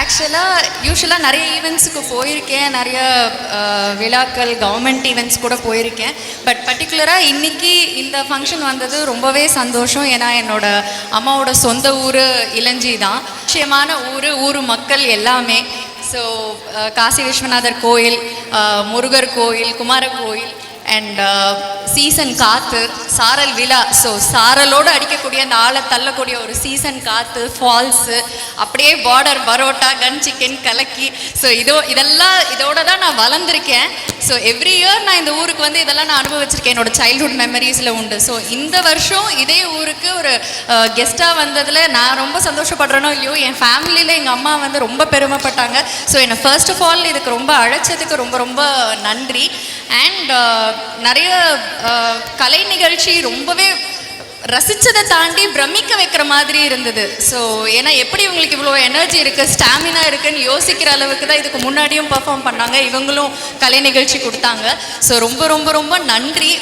ஆக்சுவலாக யூஸ்வலாக நிறைய ஈவெண்ட்ஸுக்கு போயிருக்கேன். நிறைய விழாக்கள் கவர்மெண்ட் ஈவெண்ட்ஸ் கூட போயிருக்கேன். பட் பர்டிகுலராக இன்றைக்கி இந்த ஃபங்க்ஷன் வந்தது ரொம்பவே சந்தோஷம். ஏன்னா என்னோட அம்மாவோட சொந்த ஊர் இளஞ்சி தான். நிச்சயமான ஊர் ஊர் மக்கள் எல்லாமே. ஸோ காசி விஸ்வநாதர் கோயில் முருகர் கோயில் குமார கோயில் அண்ட் சீசன் காற்று சாரல் விழா ஸோ சாரலோடு அடிக்கக்கூடிய அந்த ஆளை தள்ளக்கூடிய ஒரு சீசன் காற்று ஃபால்ஸு அப்படியே பார்டர் பரோட்டா கன் சிக்கன் கலக்கி ஸோ இதோ இதெல்லாம் இதோட தான் நான் வளர்ந்துருக்கேன். ஸோ எவ்ரி இயர் நான் இந்த ஊருக்கு வந்து இதெல்லாம் நான் அனுபவிச்சிருக்கேன். என்னோட சைல்ட்ஹுட் மெமரிஸில் உண்டு. ஸோ இந்த வருஷம் இதே ஊருக்கு ஒரு கெஸ்ட்டாக வந்ததில் நான் ரொம்ப சந்தோஷப்படுறேனோ இல்லையோ என் ஃபேமிலியில் எங்கள் அம்மா வந்து ரொம்ப பெருமைப்பட்டாங்க. ஸோ என்னை ஃபர்ஸ்ட் ஆஃப் ஆல் இதுக்கு ரொம்ப அழைச்சதுக்கு ரொம்ப ரொம்ப நன்றி. அண்ட் நிறைய கலை நிகழ்ச்சி ரொம்பவே ரசித்ததை தாண்டி பிரமிக்க வைக்கிற மாதிரி இருந்தது. ஸோ ஏன்னா எப்படி இவங்களுக்கு இவ்வளோ எனர்ஜி இருக்குது ஸ்டாமினா இருக்குன்னு யோசிக்கிற அளவுக்கு தான் இதுக்கு முன்னாடியும் பர்ஃபார்ம் பண்ணாங்க. இவங்களும் கலை நிகழ்ச்சி கொடுத்தாங்க. ஸோ ரொம்ப ரொம்ப ரொம்ப நன்றி.